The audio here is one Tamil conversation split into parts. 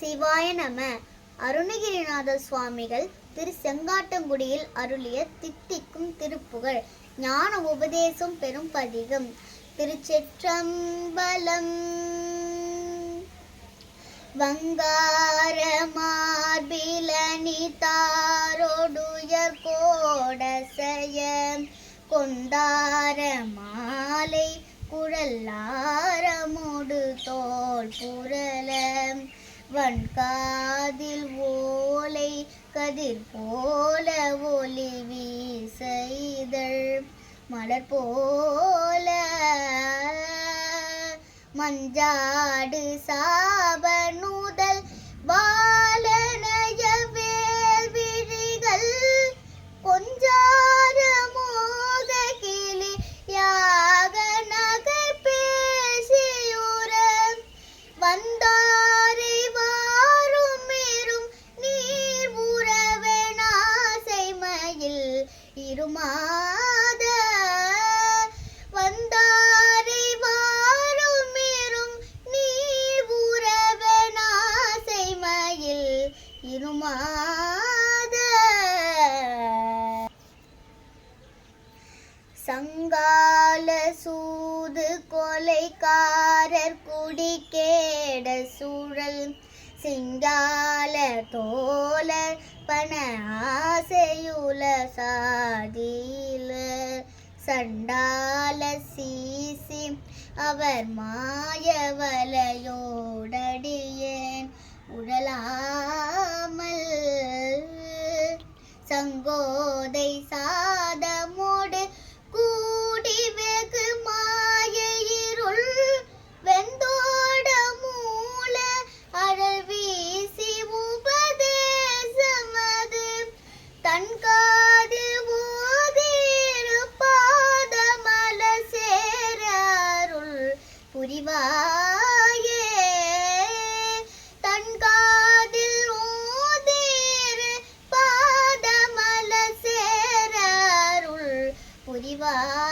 சிவாய நம. அருணகிரிநாத சுவாமிகள் திரு செங்காட்டங்குடியில் அருளிய தித்திக்கும் திருப்புகழ். ஞான உபதேசம் பெறும் பதிகம். திருச்சிற்றம்பலம். வங்கார மார்பிலனி தாரோடுயர் கோடசைய கொண்டார மாலை குழல்லாரமோடு தோல் வன் காதில் ஓலை கதிர் போல ஒளி வீசைதழ் மலர் போல மஞ்சாடு சாபனுதல் சங்கால சூது கொலைக்காரர் குடிக்கேட சூழல் சிங்கால தோழர் பண ஆசையுல சாதியில சண்டால சீசி அவர் மாயவலையோட 李白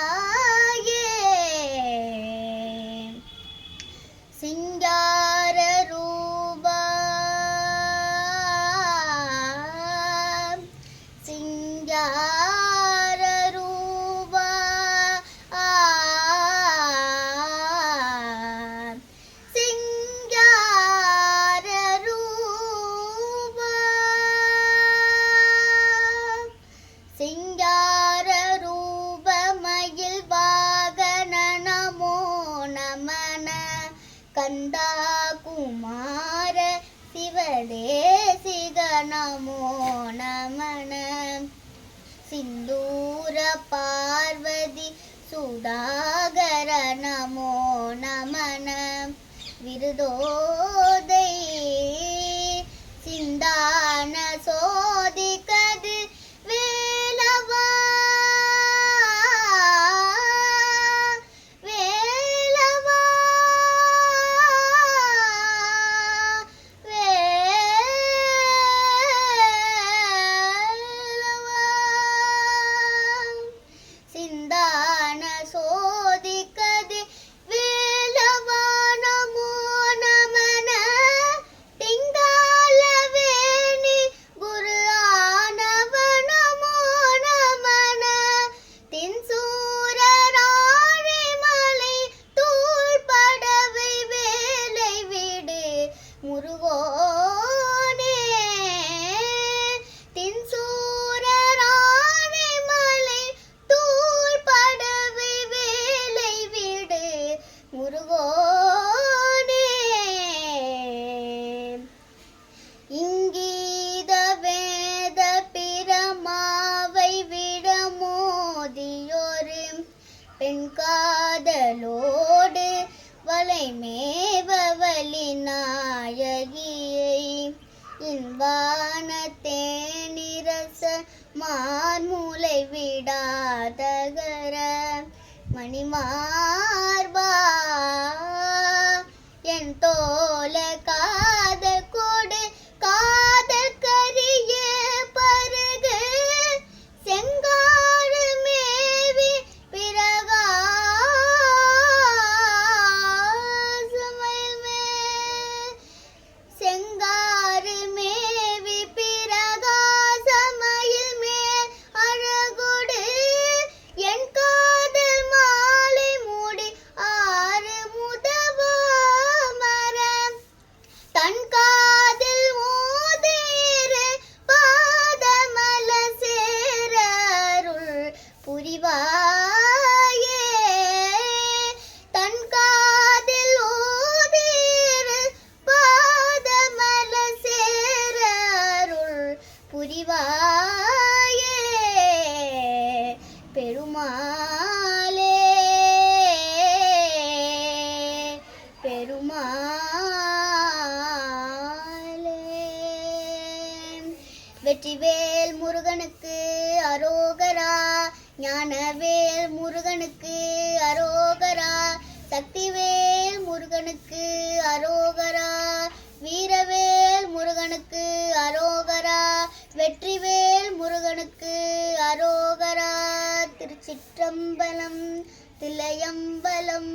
கந்தா குமார சிவதேசிக நமோ நமன. சிந்தூர பார்வதி சுதாகர நமோ நமன. விருதோ காதலோடு வலைமேவ நாயகியை இன்பான தேனிரச மார்மூலை விடாதகர மணிமா முருகனுக்கு அரோகரா ஞானவேல் முருகனுக்கு அரோகரா சக்திவேல் முருகனுக்கு அரோகரா வீரவேல் முருகனுக்கு அரோகரா வெற்றிவேல் முருகனுக்கு அரோகரா. திருச்சிற்றம்பலம் திலையம்பலம்